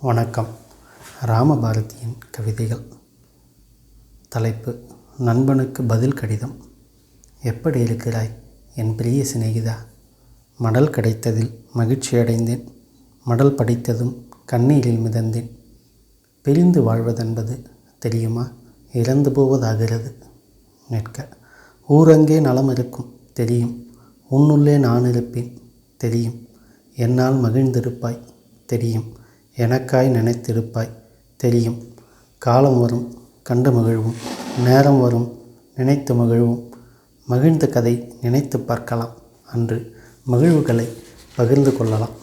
வணக்கம். ராமபாரதியின் கவிதைகள். தலைப்பு நண்பனுக்கு பதில் கடிதம். எப்படி இருக்கிறாய்? என் பிரிய சிநேகிதா. மடல் கிடைத்ததில் மகிழ்ச்சி அடைந்தேன். மடல் படித்ததும் கண்ணீரில் மிதந்தேன். பிரிந்து வாழ்வதென்பது தெரியுமா? இறந்து போவதாகிறது. நிற்க. ஊரங்கே நலம் இருக்கும். தெரியும். உன்னுள்ளே நான் இருப்பேன். தெரியும். என்னால் மகிழ்ந்திருப்பாய். தெரியும். எனக்காய் நினைத்திருப்பாய். தெரியும். காலம் வரும் கண்டு மகிழ்வும் நேரம் வரும் நினைத்து மகிழ்வும் மகிழ்ந்த கதை நினைத்து பார்க்கலாம். அன்று மகிழ்வுகளை பகிர்ந்து கொள்ளலாம்.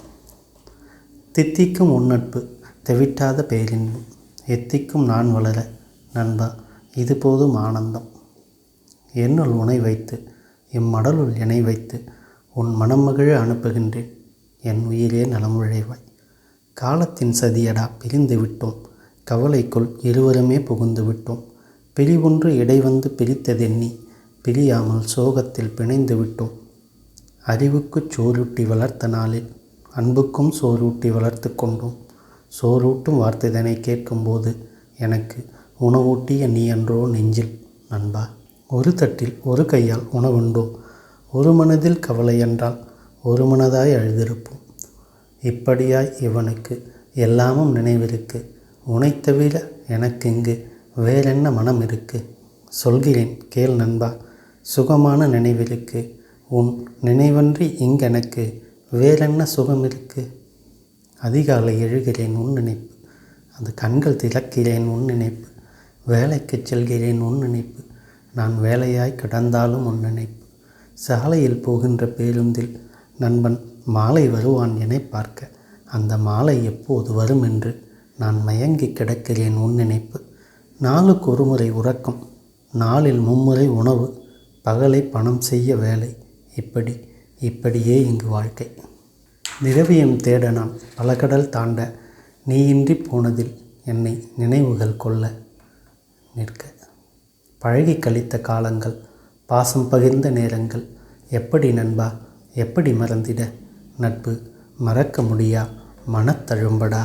தித்திக்கும் உன்னட்பு தெவிட்டாத பேரின்பம் எத்திக்கும் நான் வளர நண்பா இது போதும் ஆனந்தம். என்னுள் உனை வைத்து இம்மடலுள் இணை வைத்து உன் மனம் மகிழ அனுப்புகின்றேன். என் உயிரே நலமுழைவாய் காலத்தின் சதியடா பிரிந்து விட்டோம். கவலைக்குள் இருவருமே புகுந்து விட்டோம். பிரிவொன்று இடைவந்து பிரித்ததெண்ணி பிரியாமல் சோகத்தில் பிணைந்து விட்டோம். அறிவுக்குச் சோறூட்டி வளர்த்த நாளில் அன்புக்கும் சோரூட்டி வளர்த்து கொண்டோம். சோறூட்டும் வார்த்தைதனை கேட்கும்போது எனக்கு உணவூட்டிய நீ என்றோ நெஞ்சில் நண்பா ஒரு தட்டில் ஒரு கையால் உணவுண்டோம் ஒரு மனதில் கவலை என்றால் ஒரு மனதாய் அழுதிருப்போம். இப்படியாய் இவனுக்கு எல்லாமும் நினைவிருக்கு. உனை தவிர எனக்கு இங்கு வேறென்ன மனம் இருக்கு சொல்கிறேன் கேள் நண்பா சுகமான நினைவிருக்கு. உன் நினைவன்றி இங்கெனக்கு வேறென்ன சுகம் இருக்கு அதிகாலை எழுகிறேன் உன் நினைப்பு. அந்த கண்கள் திறக்கிறேன் உன் நினைப்பு. வேலைக்கு செல்கிறேன் உன் நினைப்பு. நான் வேலையாய் கிடந்தாலும் உன் நினைப்பு. சாலையில் போகின்ற பேருந்தில் நண்பன் மாலை வருவான் என பார்க்க. அந்த மாலை எப்போது வரும் என்று நான் மயங்கி கிடக்கிறேன் உன் நினைப்பு. நாளுக்கு ஒரு முறை உறக்கம் நாளில் மும்முறை உணவு பகலை பணம் செய்ய வேலை. இப்படி இப்படியே இங்கு வாழ்க்கை. திரவியம் தேட நான் பல கடல் தாண்ட நீயின்றி போனதில் என்னை நினைவுகள் கொள்ள நிற்க. பழகி கழித்த காலங்கள் பாசம் பகிர்ந்த நேரங்கள் எப்படி நண்பா எப்படி மறந்திட? நட்பு மறக்க முடியா? மனத்தழும்படா?